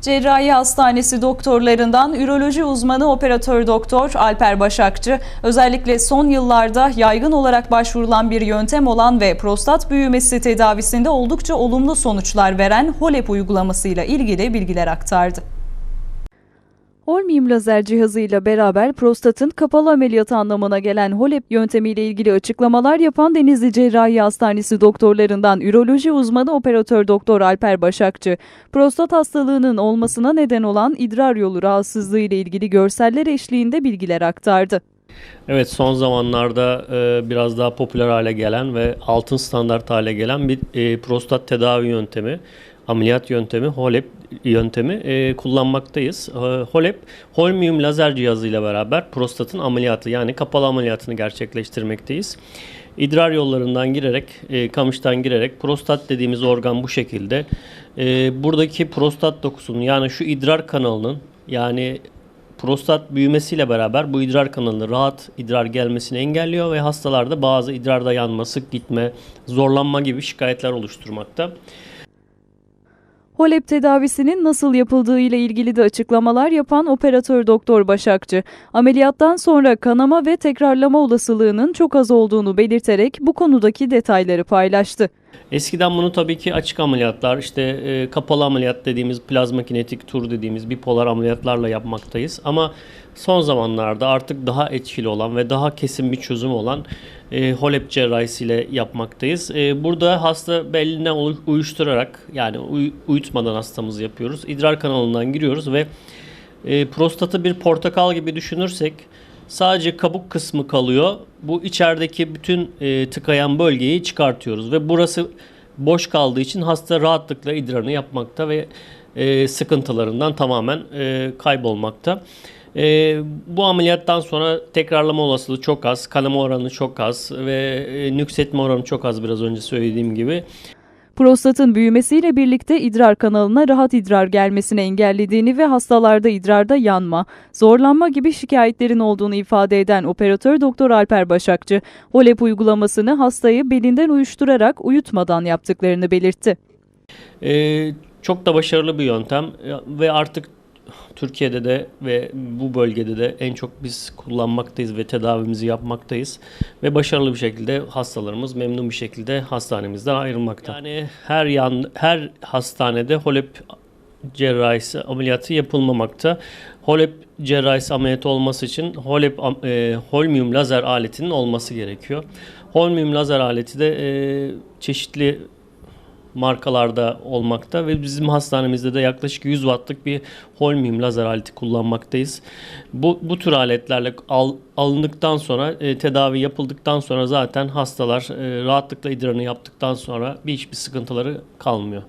Cerrahi Hastanesi doktorlarından üroloji uzmanı operatör doktor Alper Başakçı, özellikle son yıllarda yaygın olarak başvurulan bir yöntem olan ve prostat büyümesi tedavisinde oldukça olumlu sonuçlar veren HOLEP uygulamasıyla ilgili bilgiler aktardı. Holmium lazer cihazıyla beraber prostatın kapalı ameliyatı anlamına gelen HOLEP yöntemiyle ilgili açıklamalar yapan Denizli Cerrahi Hastanesi doktorlarından üroloji uzmanı operatör doktor Alper Başakçı, prostat hastalığının olmasına neden olan idrar yolu rahatsızlığı ile ilgili görseller eşliğinde bilgiler aktardı. Evet son zamanlarda e, biraz daha popüler hale gelen ve altın standart hale gelen bir e, prostat tedavi yöntemi, ameliyat yöntemi, HOLEP yöntemi e, kullanmaktayız. E, HOLEP, holmium lazer cihazıyla beraber prostatın ameliyatı yani kapalı ameliyatını gerçekleştirmekteyiz. İdrar yollarından girerek, e, kamıştan girerek prostat dediğimiz organ bu şekilde. E, buradaki prostat dokusunun yani şu idrar kanalının yani prostat büyümesiyle beraber bu idrar kanalının rahat idrar gelmesini engelliyor ve hastalarda bazı idrarda yanma, sık gitme, zorlanma gibi şikayetler oluşturmakta. HOLEP tedavisinin nasıl yapıldığı ile ilgili de açıklamalar yapan operatör doktor Başakçı, ameliyattan sonra kanama ve tekrarlama olasılığının çok az olduğunu belirterek bu konudaki detayları paylaştı. Eskiden bunu tabii ki açık ameliyatlar, işte e, kapalı ameliyat dediğimiz plazma kinetik tur dediğimiz bipolar ameliyatlarla yapmaktayız. Ama son zamanlarda artık daha etkili olan ve daha kesin bir çözüm olan e, HOLEP cerrahisiyle yapmaktayız. E, burada hasta beline uyuşturarak yani uy- uyutmadan hastamızı yapıyoruz. İdrar kanalından giriyoruz ve e, prostatı bir portakal gibi düşünürsek Sadece kabuk kısmı kalıyor. Bu içerideki bütün e, tıkayan bölgeyi çıkartıyoruz ve burası boş kaldığı için hasta rahatlıkla idrarını yapmakta ve e, sıkıntılarından tamamen e, kaybolmakta. E, bu ameliyattan sonra tekrarlama olasılığı çok az, kanama oranı çok az ve e, nüksetme oranı çok az biraz önce söylediğim gibi. Prostatın büyümesiyle birlikte idrar kanalına rahat idrar gelmesini engellediğini ve hastalarda idrarda yanma, zorlanma gibi şikayetlerin olduğunu ifade eden operatör doktor Alper Başakçı, HOLEP uygulamasını hastayı belinden uyuşturarak uyutmadan yaptıklarını belirtti. Ee, çok da başarılı bir yöntem ve artık Türkiye'de de ve bu bölgede de en çok biz kullanmaktayız ve tedavimizi yapmaktayız. Ve başarılı bir şekilde hastalarımız memnun bir şekilde hastanemizden ayrılmakta. Yani her yan her hastanede HOLEP cerrahisi ameliyatı yapılmamakta. HOLEP cerrahisi ameliyatı olması için HOLEP e, holmium lazer aletinin olması gerekiyor. Holmium lazer aleti de e, çeşitli markalarda olmakta ve bizim hastanemizde de yaklaşık 100 wattlık bir holmium lazer aleti kullanmaktayız. Bu, bu tür aletlerle al, alındıktan sonra e, tedavi yapıldıktan sonra zaten hastalar e, rahatlıkla idrarını yaptıktan sonra bir hiçbir sıkıntıları kalmıyor.